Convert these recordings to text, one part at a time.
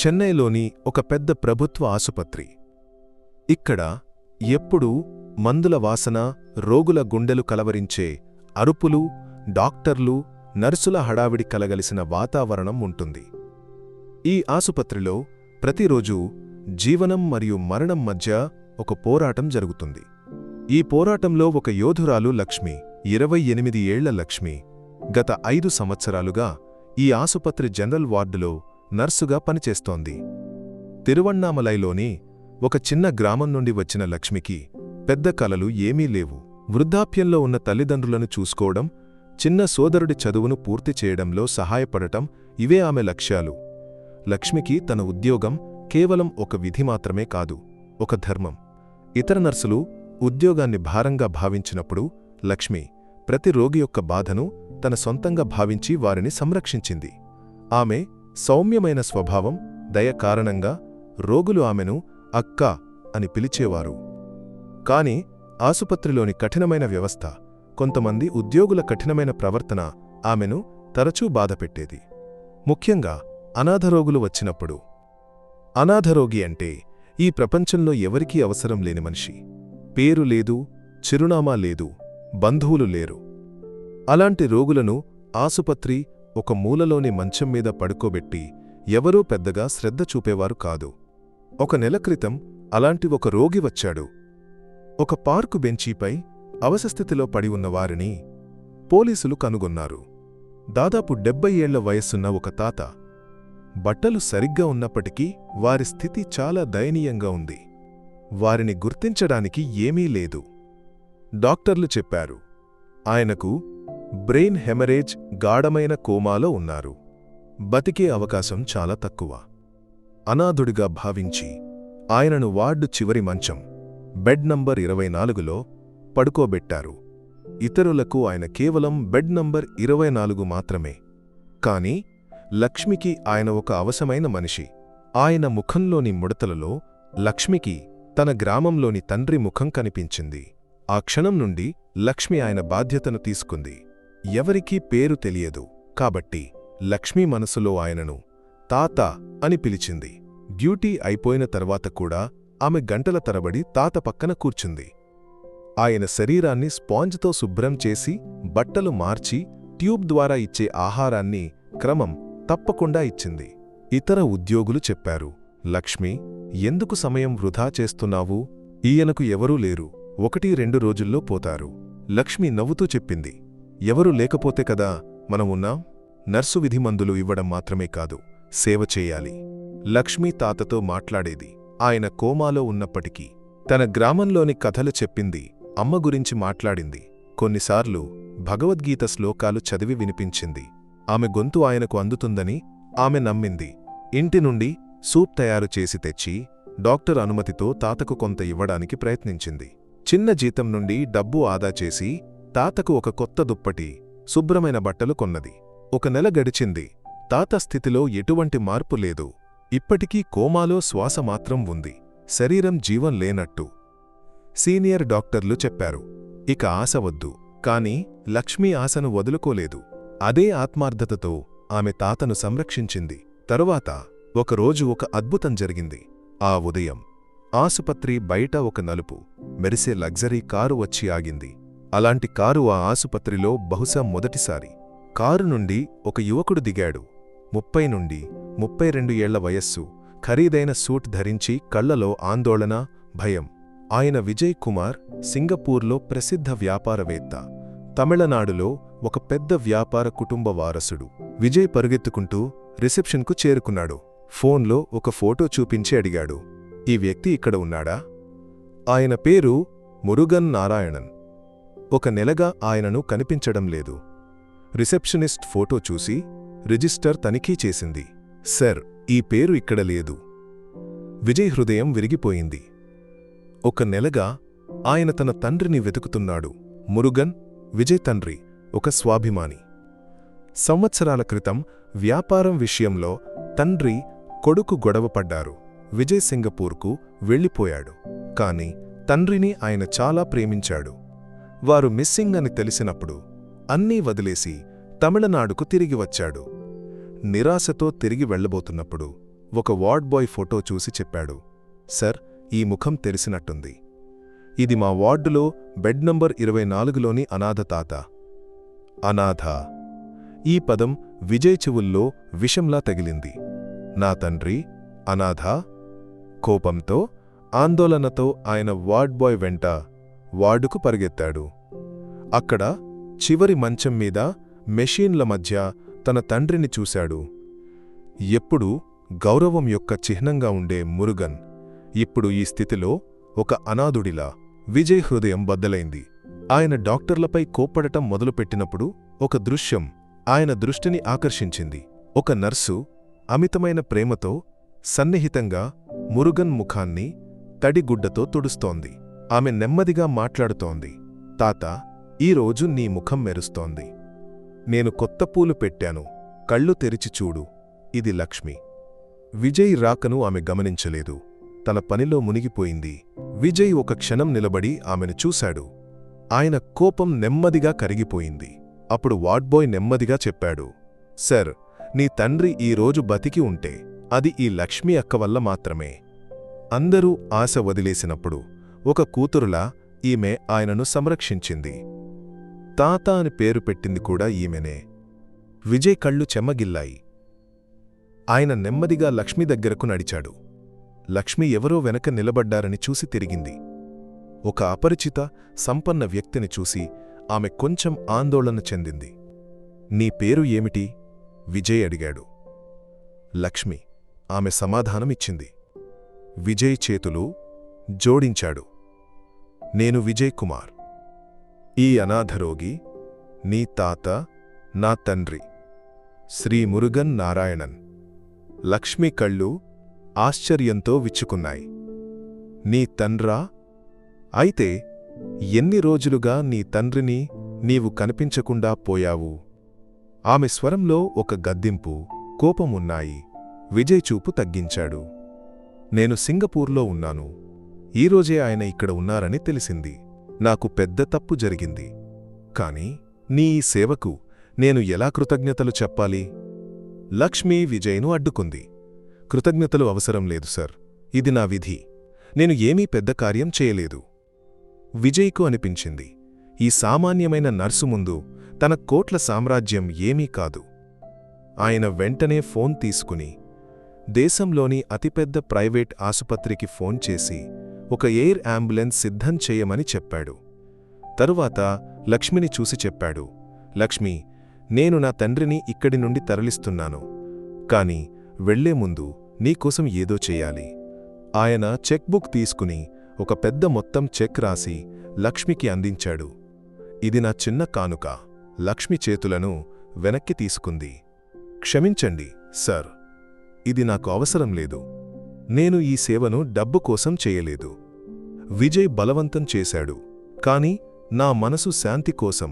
చెన్నైలోని ఒక పెద్ద ప్రభుత్వ ఆసుపత్రి. ఇక్కడ ఎప్పుడూ మందుల వాసన రోగుల గుండెలు కలవరించే అరుపులు డాక్టర్లు నర్సుల హడావిడి కలగలిసిన వాతావరణం ఉంటుంది. ఈ ఆసుపత్రిలో ప్రతిరోజు జీవనం మరియు మరణం మధ్య ఒక పోరాటం జరుగుతుంది. ఈ పోరాటంలో ఒక యోధురాలు లక్ష్మి ఇరవై ఎనిమిది ఏళ్ళ లక్ష్మి గత ఐదు సంవత్సరాలుగా ఈ ఆసుపత్రి జనరల్ వార్డులో నర్సుగా పనిచేస్తోంది. తిరువణ్ణామలైలోని ఒక చిన్న గ్రామం నుండి వచ్చిన లక్ష్మికి పెద్ద కలలు ఏమీ లేవు. వృద్ధాప్యంలో ఉన్న తల్లిదండ్రులను చూసుకోవడం చిన్న సోదరుడి చదువును పూర్తి చేయడంలో సహాయపడటం ఇవే ఆమె లక్ష్యాలు. లక్ష్మికి తన ఉద్యోగం కేవలం ఒక విధి మాత్రమే కాదు ఒక ధర్మం. ఇతర నర్సులు ఉద్యోగాన్ని భారంగా భావించినప్పుడు లక్ష్మి ప్రతి రోగి యొక్క బాధను తన సొంతంగా భావించి వారిని సంరక్షించింది. ఆమె సౌమ్యమైన స్వభావం దయ కారణంగా రోగులు ఆమెను అక్క అని పిలిచేవారు. కాని ఆసుపత్రిలోని కఠినమైన వ్యవస్థ కొంతమంది ఉద్యోగుల కఠినమైన ప్రవర్తన ఆమెను తరచూ బాధపెట్టేది. ముఖ్యంగా అనాథరోగులు వచ్చినప్పుడు. అనాథరోగి అంటే ఈ ప్రపంచంలో ఎవరికీ అవసరం లేని మనిషి. పేరు లేదు చిరునామా లేదు బంధువులు లేరు. అలాంటి రోగులను ఆసుపత్రి ఒక మూలలోని మంచం మీద పడుకోబెట్టి ఎవరూ పెద్దగా శ్రద్ధ చూపేవారు కాదు. ఒక నెల క్రితం అలాంటి ఒక రోగి వచ్చాడు. ఒక పార్కు బెంచీపై అవశస్థితిలో పడి ఉన్నవారిని పోలీసులు కనుగొన్నారు. దాదాపు డెబ్బై ఏళ్ళ వయస్సున్న ఒక తాత బట్టలు సరిగ్గా ఉన్నప్పటికీ వారి స్థితి చాలా దయనీయంగా ఉంది. వారిని గుర్తించడానికి ఏమీ లేదు. డాక్టర్లు చెప్పారు ఆయనకు బ్రెయిన్ హెమరేజ్ గాఢమైన కోమాలో ఉన్నారు. బతికే అవకాశం చాలా తక్కువ. అనాథుడిగా భావించి ఆయనను వార్డు చివరి మంచం బెడ్ నంబర్ ఇరవై నాలుగులో పడుకోబెట్టారు. ఇతరులకు ఆయన కేవలం బెడ్ నంబర్ ఇరవై నాలుగు మాత్రమే. కాని లక్ష్మికి ఆయన ఒక అవసమైన మనిషి. ఆయన ముఖంలోని ముడతలలో లక్ష్మికి తన గ్రామంలోని తండ్రి ముఖం కనిపించింది. ఆ క్షణం నుండి లక్ష్మి ఆయన బాధ్యతను తీసుకుంది. ఎవరికీ పేరు తెలియదు. కాబట్టి లక్ష్మీ మనసులో ఆయనను తాత అని పిలిచింది. డ్యూటీ అయిపోయిన తర్వాత కూడా ఆమె గంటల తరబడి తాత పక్కన కూర్చుంది. ఆయన శరీరాన్ని స్పాంజ్తో శుభ్రం చేసి బట్టలు మార్చి ట్యూబ్ ద్వారా ఇచ్చే ఆహారాన్ని క్రమం తప్పకుండా ఇచ్చింది. ఇతర ఉద్యోగులు చెప్పారు లక్ష్మి ఎందుకు సమయం వృధా చేస్తున్నావు? ఈయనకు ఎవరూ లేరు. ఒకటి రెండు రోజుల్లో పోతారు. లక్ష్మి నవ్వుతూ చెప్పింది ఎవరు లేకపోతే కదా మనం ఉన్నాం? నర్సు విధి మందులు ఇవ్వడం మాత్రమే కాదు సేవ చేయాలి. లక్ష్మీ తాతతో మాట్లాడేది. ఆయన కోమాలో ఉన్నప్పటికీ తన గ్రామంలోని కథలు చెప్పింది అమ్మ గురించి మాట్లాడింది. కొన్నిసార్లు భగవద్గీత శ్లోకాలు చదివి వినిపించింది. ఆమె గొంతు ఆయనకు అందుతుందని ఆమె నమ్మింది. ఇంటి నుండి సూప్ తయారు చేసి తెచ్చి డాక్టర్ అనుమతితో తాతకు కొంత ఇవ్వడానికి ప్రయత్నించింది. చిన్న జీతం నుండి డబ్బు ఆదా చేసి తాతకు ఒక కొత్త దుప్పటి శుభ్రమైన బట్టలు కొన్నది. ఒక నెల గడిచింది. తాత స్థితిలో ఎటువంటి మార్పు లేదు. ఇప్పటికీ కోమాలో శ్వాస మాత్రం ఉంది. శరీరం జీవం లేనట్టు సీనియర్ డాక్టర్లు చెప్పారు. ఇక ఆశ వద్దు. కాని లక్ష్మీ ఆశను వదులుకోలేదు. అదే ఆత్మార్థతతో ఆమె తాతను సంరక్షించింది. తరువాత ఒకరోజు ఒక అద్భుతం జరిగింది. ఆ ఉదయం ఆసుపత్రి బయట ఒక నలుపు మెరిసే లగ్జరీ కారు వచ్చి ఆగింది. అలాంటి కారు ఆ ఆసుపత్రిలో బహుశా మొదటిసారి. కారు నుండి ఒక యువకుడు దిగాడు. ముప్పై నుండి ముప్పై రెండు ఏళ్ళ వయస్సు. ఖరీదైన సూట్ ధరించి కళ్ళలో ఆందోళన భయం. ఆయన విజయ్ కుమార్ సింగపూర్లో ప్రసిద్ధ వ్యాపారవేత్త. తమిళనాడులో ఒక పెద్ద వ్యాపార కుటుంబ వారసుడు. విజయ్ పరుగెత్తుకుంటూ రిసెప్షన్కు చేరుకున్నాడు. ఫోన్లో ఒక ఫోటో చూపించి అడిగాడు. ఈ వ్యక్తి ఇక్కడ ఉన్నాడా? ఆయన పేరు మురుగన్ నారాయణన్. ఒక నెలగా ఆయనను కనిపించడం లేదు. రిసెప్షనిస్ట్ ఫోటో చూసి రిజిస్టర్ తనిఖీ చేసింది. సర్ ఈ పేరు ఇక్కడ లేదు. విజయ్ హృదయం విరిగిపోయింది. ఒక నెలగా ఆయన తన తండ్రిని వెతుకుతున్నాడు. మురుగన్ విజయ్ తండ్రి ఒక స్వాభిమాని. సంవత్సరాల క్రితం వ్యాపారం విషయంలో తండ్రి కొడుకు గొడవపడ్డారు విజయ్ సింగపూర్కు వెళ్ళిపోయాడు. కాని తండ్రిని ఆయన చాలా ప్రేమించాడు. వారు మిస్సింగ్ అని తెలిసినప్పుడు అన్నీ వదిలేసి తమిళనాడుకు తిరిగి వచ్చాడు. నిరాశతో తిరిగి వెళ్ళబోతున్నప్పుడు ఒక వార్డ్ బాయ్ ఫోటో చూసి చెప్పాడు సర్ ఈ ముఖం తెలిసినట్టుంది. ఇది మా వార్డులో బెడ్ నంబర్ ఇరవై నాలుగులోని అనాథ తాత. అనాథ. ఈ పదం విజయ్ చెవుల్లో విషంలా తగిలింది. నా తండ్రి అనాథ. కోపంతో ఆందోళనతో ఆయన వార్డ్ బాయ్ వెంట వార్డుకు పరిగెత్తాడు. అక్కడ చివరి మంచం మీద మెషీన్ల మధ్య తన తండ్రిని చూశాడు. ఎప్పుడూ గౌరవం యొక్క చిహ్నంగా ఉండే మురుగన్ ఇప్పుడు ఈ స్థితిలో ఒక అనాథుడిలా విజయ్ హృదయం బద్దలైంది. ఆయన డాక్టర్లపై కోప్పడటం మొదలుపెట్టినప్పుడు ఒక దృశ్యం ఆయన దృష్టిని ఆకర్షించింది. ఒక నర్సు అమితమైన ప్రేమతో సన్నిహితంగా మురుగన్ ముఖాన్ని తడిగుడ్డతో తుడుస్తోంది. ఆమె నెమ్మదిగా మాట్లాడుతోంది. తాత ఈరోజు నీ ముఖం మెరుస్తోంది. నేను కొత్త పూలు పెట్టాను. కళ్ళు తెరిచి చూడు. ఇది లక్ష్మి. విజయ్ రాకను ఆమె గమనించలేదు. తన పనిలో మునిగిపోయింది. విజయ్ ఒక క్షణం నిలబడి ఆమెను చూశాడు. ఆయన కోపం నెమ్మదిగా కరిగిపోయింది. అప్పుడు వార్డ్బాయ్ నెమ్మదిగా చెప్పాడు. సర్ నీ తండ్రి ఈరోజు బతికి ఉంటే అది ఈ లక్ష్మీ అక్క వల్ల మాత్రమే. అందరూ ఆశ వదిలేసినప్పుడు ఒక కూతురులా ఈమె ఆయనను సంరక్షించింది. తాత అని పేరు పెట్టింది కూడా ఈమెనే. విజయ్ కళ్ళు చెమ్మగిల్లాయి ఆయన నెమ్మదిగా లక్ష్మి దగ్గరకు నడిచాడు. లక్ష్మి ఎవరో వెనక నిలబడ్డారని చూసి తిరిగింది. ఒక అపరిచిత సంపన్న వ్యక్తిని చూసి ఆమె కొంచెం ఆందోళన చెందింది. నీ పేరు ఏమిటి? విజయ్ అడిగాడు. లక్ష్మి ఆమె సమాధానమిచ్చింది. విజయ్ చేతులు జోడించాడు. నేను విజయ్ కుమార్. ఈ అనాథరోగి నీ తాత నా తండ్రి శ్రీ మురుగన్ నారాయణన్. లక్ష్మి కళ్ళు ఆశ్చర్యంతో విచ్చుకున్నాయి. నీ తండ్రా? అయితే ఎన్ని రోజులుగా నీ తండ్రిని నీవు కనిపించకుండా పోయావు? ఆమె స్వరంలో ఒక గద్దింపు కోపమున్నాయి. విజయ్ చూపు తగ్గించాడు. నేను సింగపూర్లో ఉన్నాను. ఈరోజే ఆయన ఇక్కడ ఉన్నారని తెలిసింది. నాకు పెద్ద తప్పు జరిగింది. కాని నీ ఈ సేవకు నేను ఎలా కృతజ్ఞతలు చెప్పాలి? లక్ష్మి విజయ్ను అడ్డుకుంది. కృతజ్ఞతలు అవసరం లేదు సర్. ఇది నా విధి. నేను ఏమీ పెద్ద కార్యం చేయలేదు. విజయ్కు అనిపించింది. ఈ సామాన్యమైన నర్సు ముందు తన కోట్ల సామ్రాజ్యం ఏమీ కాదు. ఆయన వెంటనే ఫోన్ తీసుకుని దేశంలోని అతిపెద్ద ప్రైవేట్ ఆసుపత్రికి ఫోన్ చేసి ఒక ఎయిర్ అంబులెన్స్ సిద్ధం చేయమని చెప్పాడు. తరువాత లక్ష్మిని చూసి చెప్పాడు. లక్ష్మి నేను నా తండ్రిని ఇక్కడి నుండి తరలిస్తున్నాను. కాని వెళ్ళే ముందు నీకోసం ఏదో చెయ్యాలి ఆయన చెక్ బుక్ తీసుకుని ఒక పెద్ద మొత్తం చెక్ రాసి లక్ష్మికి అందించాడు. ఇది నా చిన్న కానుక. లక్ష్మి చేతులను వెనక్కి తీసుకుంది. క్షమించండి సర్. ఇది నాకు అవసరం లేదు. నేను ఈ సేవను డబ్బు కోసం చేయలేదు. విజయ్ బలవంతం చేశాడు. కాని నా మనసు శాంతి కోసం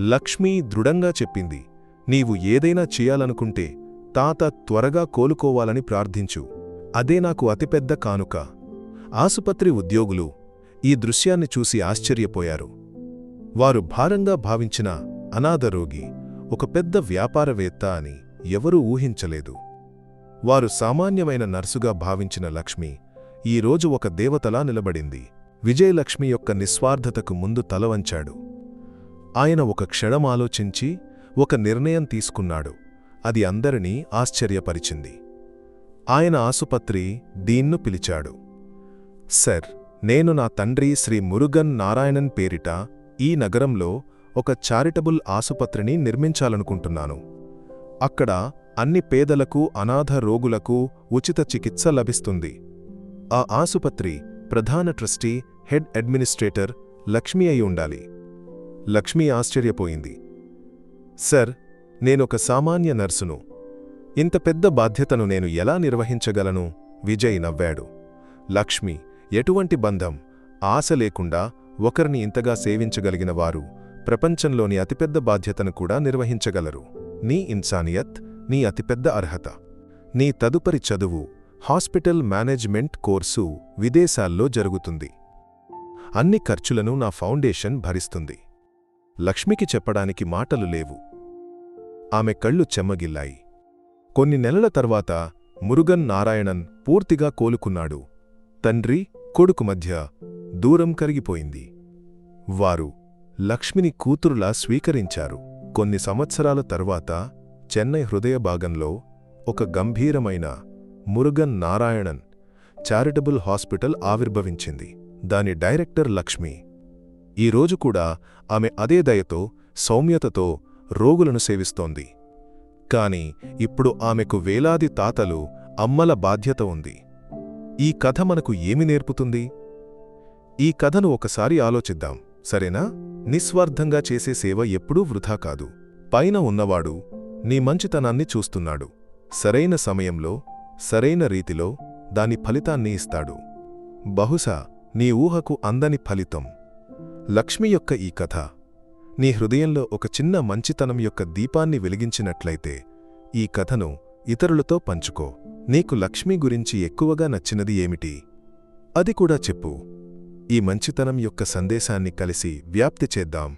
లక్ష్మీ దృఢంగా చెప్పింది నీవు ఏదైనా చేయాలనుకుంటే తాత త్వరగా కోలుకోవాలని ప్రార్థించు. అదే నాకు అతిపెద్ద కానుక. ఆసుపత్రి ఉద్యోగులు ఈ దృశ్యాన్ని చూసి ఆశ్చర్యపోయారు. వారు భారంగా భావించిన అనాథరోగి ఒక పెద్ద వ్యాపారవేత్త అని ఎవరూ ఊహించలేదు. వారు సామాన్యమైన నర్సుగా భావించిన లక్ష్మి ఈరోజు ఒక దేవతలా నిలబడింది. విజయలక్ష్మి యొక్క నిస్వార్థతకు ముందు తలవంచాడు ఆయన ఒక క్షణం ఆలోచించి ఒక నిర్ణయం తీసుకున్నాడు. అది అందరినీ ఆశ్చర్యపరిచింది. ఆయన ఆసుపత్రి దీన్ను పిలిచాడు. సర్ నేను నా తండ్రి శ్రీ మురుగన్ నారాయణన్ పేరిట ఈ నగరంలో ఒక చారిటబుల్ ఆసుపత్రిని నిర్మించాలనుకుంటున్నాను. అక్కడ అన్ని పేదలకు అనాథ రోగులకు ఉచిత చికిత్స లభిస్తుంది. ఆ ఆసుపత్రి ప్రధాన ట్రస్టీ హెడ్ అడ్మినిస్ట్రేటర్ లక్ష్మీ అయి ఉండాలి. లక్ష్మీ ఆశ్చర్యపోయింది. సర్ నేనొక సామాన్య నర్సును. ఇంత పెద్ద బాధ్యతను నేను ఎలా నిర్వహించగలను? విజయ్ నవ్వాడు. లక్ష్మి ఎటువంటి బంధం ఆశ లేకుండా ఒకరిని ఇంతగా సేవించగలిగిన వారు ప్రపంచంలోని అతిపెద్ద బాధ్యతను కూడా నిర్వహించగలరు. నీ ఇన్సానియత్ నీ అతిపెద్ద అర్హత. నీ తదుపరి చదువు హాస్పిటల్ మేనేజ్మెంట్ కోర్సు విదేశాల్లో జరుగుతుంది. అన్ని ఖర్చులను నా ఫౌండేషన్ భరిస్తుంది. లక్ష్మికి చెప్పడానికి మాటలు లేవు. ఆమె కళ్ళు చెమ్మగిల్లాయి. కొన్ని నెలల తర్వాత మురుగన్ నారాయణన్ పూర్తిగా కోలుకున్నాడు. తండ్రి కొడుకు మధ్య దూరం కరిగిపోయింది. వారు లక్ష్మిని కూతురులా స్వీకరించారు. కొన్ని సంవత్సరాల తర్వాత చెన్నై హృదయ భాగంలో ఒక గంభీరమైన మురుగన్ నారాయణన్ చారిటబుల్ హాస్పిటల్ ఆవిర్భవించింది. దాని డైరెక్టర్ లక్ష్మి. ఈ కూడా ఆమె అదే దయతో సౌమ్యతతో రోగులను సేవిస్తోంది. కాని ఇప్పుడు ఆమెకు వేలాది తాతలు అమ్మల బాధ్యత ఉంది. ఈ కథ మనకు ఏమి నేర్పుతుంది? ఈ కథను ఒకసారి ఆలోచిద్దాం. సరేనా? నిస్వార్థంగా చేసే సేవ ఎప్పుడూ వృధా కాదు. పైన ఉన్నవాడు నీ మంచితనాన్ని చూస్తున్నాడు. సరైన సమయంలో సరైన రీతిలో దాని ఫలితాన్ని ఇస్తాడు. బహుశా నీ ఊహకు అందని ఫలితం. లక్ష్మి యొక్క ఈ కథ నీ హృదయంలో ఒక చిన్న మంచితనం యొక్క దీపాన్ని వెలిగించినట్లయితే ఈ కథను ఇతరులతో పంచుకో. నీకు లక్ష్మి గురించి ఎక్కువగా నచ్చినది ఏమిటి? అది కూడా చెప్పు. ఈ మంచితనం యొక్క సందేశాన్ని కలిసి వ్యాప్తి చేద్దాం.